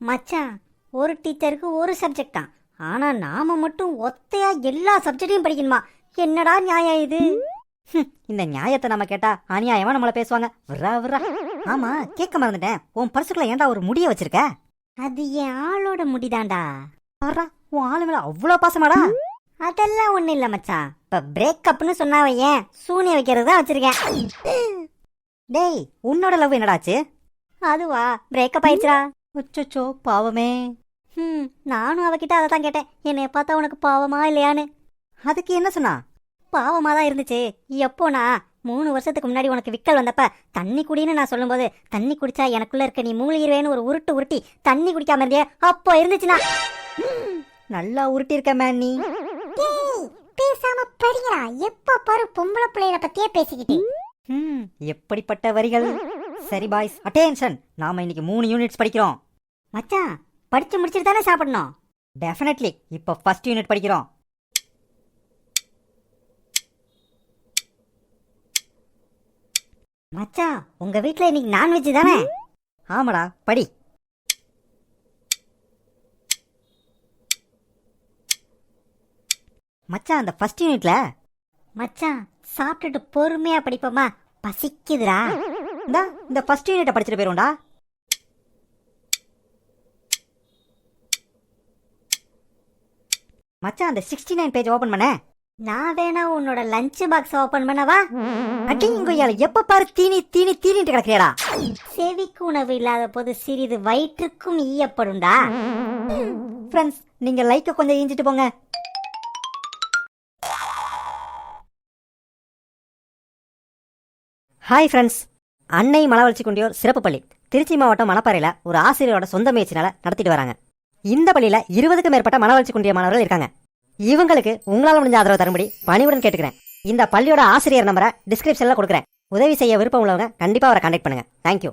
மச்சான் ஒரு டீச்சருக்கு ஒரு சப்ஜெக்ட் தான். ஆனா நாம மட்டும் ஒத்தையா எல்லா சப்ஜெக்டையும் படிக்கணுமா? என்னடா நியாயம் இது? இந்த நியாயத்தை நம்ம கேட்டா அநியாயமா நம்மள பேசுவாங்க. விரா விரா ஆமா கேட்க மறந்துட்டேன். உன் பர்சுக்குள்ள ஏன்டா ஒரு முடிய வச்சிருக்க? அது என் ஆளோட முடிதான்டா. பாருடா, உன் ஆளு மேல அவ்வளவு பாசமாடா? அதெல்லாம் ஒண்ணு இல்ல மச்சான். இப்ப பிரேக்கப்னு சொன்னாவ ஏன் சூனிய வைக்கிறது தான் வச்சிருக்கேன். டேய் உன்னோட லவ் என்னடாச்சு அதுவா பிரேக்கப் ஆயிடுச்சுடா. அச்சோ பாவமே. ம் நானும் அவகிட்ட அதை தான் கேட்டேன். என்னைய பார்த்தா உனக்கு பாவமா இல்லையான்னு. அதுக்கு என்ன சொன்னா? பாவமா தான் இருந்துச்சு. எப்போனா மூணு வருஷத்துக்கு முன்னாடி உனக்கு விக்கல் வந்தப்ப தண்ணி குடின்னு நான் சொல்லும்போது தண்ணி குடிச்சா எனக்குள்ள இருக்க நீ மூழ்கிருவேன்னு ஒரு உருட்டு உருட்டி தண்ணி குடிக்காம இருந்தியே அப்போ இருந்துச்சுனா. நல்லா உருட்டி இருக்க மேன் நீ பேசாம படிக்கிறா எப்ப பாரு பொம்பளை பிள்ளைகளை பத்தியே பேசிக்கிட்டு. எப்படிப்பட்ட வரிகள்? சரி பாய்ஸ் அட்டென்ஷன். நாம இன்னைக்கு மூணு யூனிட்ஸ் படிக்கிறோம். மச்சான் படிச்சு முடிச்சிட்டு தானே சாப்பிடணும். டெஃபினெட்லி இப்போ ஃபர்ஸ்ட் யூனிட் படிக்கிறோம். மச்சான் உங்க வீட்ல இன்னைக்கு நான்வெஜ் தானே? ஆமாடா படி. மச்சான் அந்த ஃபர்ஸ்ட் யூனிட்ல மச்சான் சாப்பிட்டுட்டு பொறுமையா படிப்போமா? பசிக்குதுடா. இந்த இந்த ஃபர்ஸ்ட் யூனிட்டை படிச்சுட்டு போயிருவோம்டா. மச்சான் அந்த சிக்ஸ்டி நைன் பேஜ் ஓபன் பண்ண. நான் வேணா உன்னோட லஞ்ச் பாக்ஸ் ஓபன் பண்ணவா? அடிங்கொய்யால எப்ப பாரு தீனி தீனி தீனிட்டு கிடக்குறியாடா செவிக்கு உணவு இல்லாத போது சிறிது வயிற்றுக்கும் ஈயப்படும்டா. ஃப்ரெண்ட்ஸ் நீங்க லைக்க கொஞ்சம் ஈஞ்சிட்டு போங்க. ஹாய் ஃப்ரெண்ட்ஸ் அன்னை மலவளர்ச்சி குண்டியோர் சிறப்பு பள்ளி. திருச்சி மாவட்டம் மணப்பாறையில் ஒரு ஆசிரியரோட சொந்த முயற்சினால நடத்திட்டு வராங்க. இந்த பள்ளியில் இருபதுக்கும் மேற்பட்ட மனவளர்ச்சி குண்டிய மாணவர்கள் இருக்காங்க. இவங்களுக்கு உங்களால் முடிஞ்ச ஆதரவு தரும்படி பணிவுடன் கேட்டுக்கிறேன். இந்த பள்ளியோட ஆசிரியர் நம்பரை டிஸ்கிரிப்ஷனில் கொடுக்குறேன். உதவி செய்ய விருப்பம் உள்ளவங்க கண்டிப்பாக அவரை கான்டாக்ட் பண்ணுங்க. தேங்க்யூ